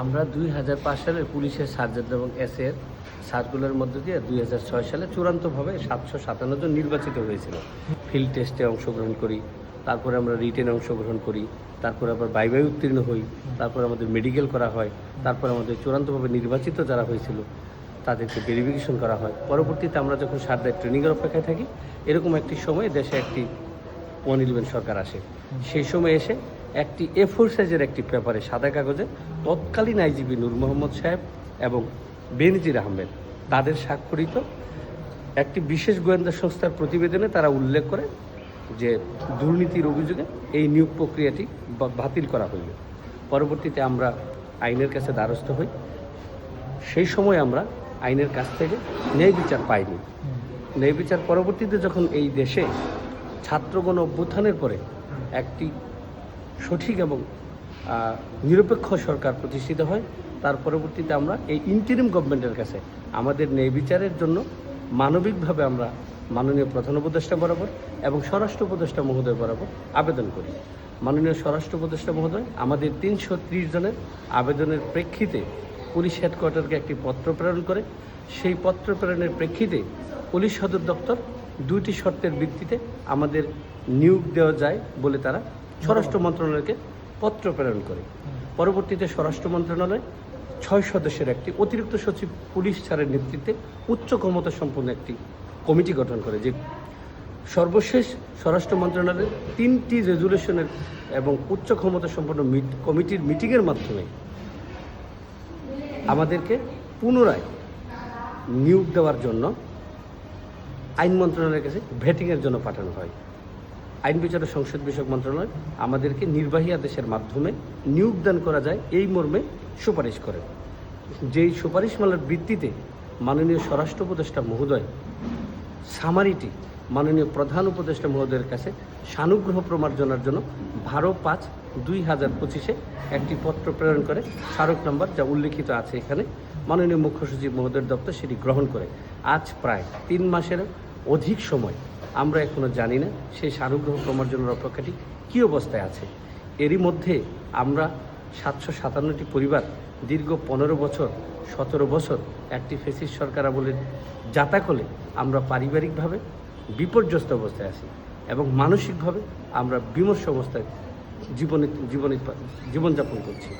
আমরা দুই হাজার পাঁচ সালের পুলিশের সার্জেন্ট এবং এস এর সার্কুলার মধ্য দিয়ে দুই হাজার ছয় সালে চূড়ান্তভাবে সাতশো সাতান্ন জন নির্বাচিত হয়েছিল। ফিল্ড টেস্টে অংশগ্রহণ করি, তারপরে আমরা রিটেনে অংশগ্রহণ করি, তারপরে আবার বাইবাই উত্তীর্ণ হই, তারপর আমাদের মেডিকেল করা হয়, তারপর আমাদের চূড়ান্তভাবে নির্বাচিত যারা হয়েছিল, তাদেরকে ভেরিফিকেশন করা হয়। পরবর্তীতে আমরা যখন সারদায় ট্রেনিংয়ের অপেক্ষায় থাকি, এরকম একটি সময়ে দেশে একটি ইলেভেন সরকার আসে। সেই সময় এসে একটি এ ফোর সাইজের একটি পেপারে সাদা কাগজে তৎকালীন আইজিবি নূর মোহাম্মদ সাহেব এবং বেনজির আহমেদ। তাদের স্বাক্ষরিত একটি বিশেষ গোয়েন্দা সংস্থার প্রতিবেদনে তারা উল্লেখ করে যে দুর্নীতির অভিযোগে এই নিয়োগ প্রক্রিয়াটি বাতিল করা হইল। পরবর্তীতে আমরা আইনের কাছে দ্বারস্থ হই। সেই সময় আমরা আইনের কাছ থেকে ন্যায় বিচার পাইনি। ন্যায় বিচার পরবর্তীতে যখন এই দেশে ছাত্রগণ অভ্যুত্থানের পরে একটি সঠিক এবং নিরপেক্ষ সরকার প্রতিষ্ঠিত হয়। তার পরবর্তীতে আমরা এই ইন্টারিম গভর্নমেন্টের কাছে আমাদের ন্যায় বিচারের জন্য মানবিকভাবে আমরা মাননীয় প্রধান উপদেষ্টা বরাবর এবং স্বরাষ্ট্র উপদেষ্টা মহোদয় বরাবর আবেদন করি। মাননীয় স্বরাষ্ট্র উপদেষ্টা মহোদয়, আমাদের তিনশো ত্রিশ জনের আবেদনের প্রেক্ষিতে পুলিশ হেডকোয়ার্টারকে একটি পত্র প্রেরণ করে। সেই পত্র প্রেরণের প্রেক্ষিতে পুলিশ সদর দপ্তর দুইটি শর্তের ভিত্তিতে আমাদের নিয়োগ দেওয়া যায় বলে তারা স্বরাষ্ট্র মন্ত্রণালয়কে পত্র প্রেরণ করে। পরবর্তীতে স্বরাষ্ট্র মন্ত্রণালয় ছয় সদস্যের একটি অতিরিক্ত সচিব, পুলিশ ছাড়ের নেতৃত্বে উচ্চ ক্ষমতা সম্পন্ন একটি কমিটি গঠন করে যে সর্বশেষ স্বরাষ্ট্র মন্ত্রণালয়ের তিনটি রেজুলেশনের এবং উচ্চ ক্ষমতা সম্পন্ন কমিটির মিটিংয়ের মাধ্যমে আমাদেরকে পুনরায় নিয়োগ দেওয়ার জন্য আইন মন্ত্রণালয়ের কাছে ভেটিংয়ের জন্য পাঠানো হয়। আইন বিচার সংসদ বিষয়ক মন্ত্রণালয় আমাদেরকে নির্বাহী আদেশের মাধ্যমে নিয়োগদান করা যায় এই মর্মে সুপারিশ করে। যেই সুপারিশমালার ভিত্তিতে মাননীয় স্বরাষ্ট্র উপদেষ্টা মহোদয় সামারিটি মাননীয় প্রধান উপদেষ্টা মহোদয়ের কাছে সানুগ্রহ প্রমার্জনার জন্য বারো পাঁচ দুই হাজার পঁচিশে একটি পত্র প্রেরণ করে। স্মারক নম্বর যা উল্লেখিত আছে এখানে। মাননীয় মুখ্য সচিব মহোদয়ের দপ্তর সেটি গ্রহণ করে। আজ প্রায় তিন মাসের অধিক সময় আমরা এখনও জানি না সেই সানুগ্রহ প্রমার্জনের অপেক্ষাটি কী অবস্থায় আছে। এরই মধ্যে আমরা সাতশো সাতান্নটি পরিবার দীর্ঘ পনেরো বছর, সতেরো বছর একটি ফেসিস সরকার আমলে যাতাকলে আমরা পারিবারিকভাবে বিপর্যস্ত অবস্থায় আছি এবং মানসিকভাবে আমরা বিমর্ষ অবস্থায় জীবনে জীবনে জীবনযাপন করছি।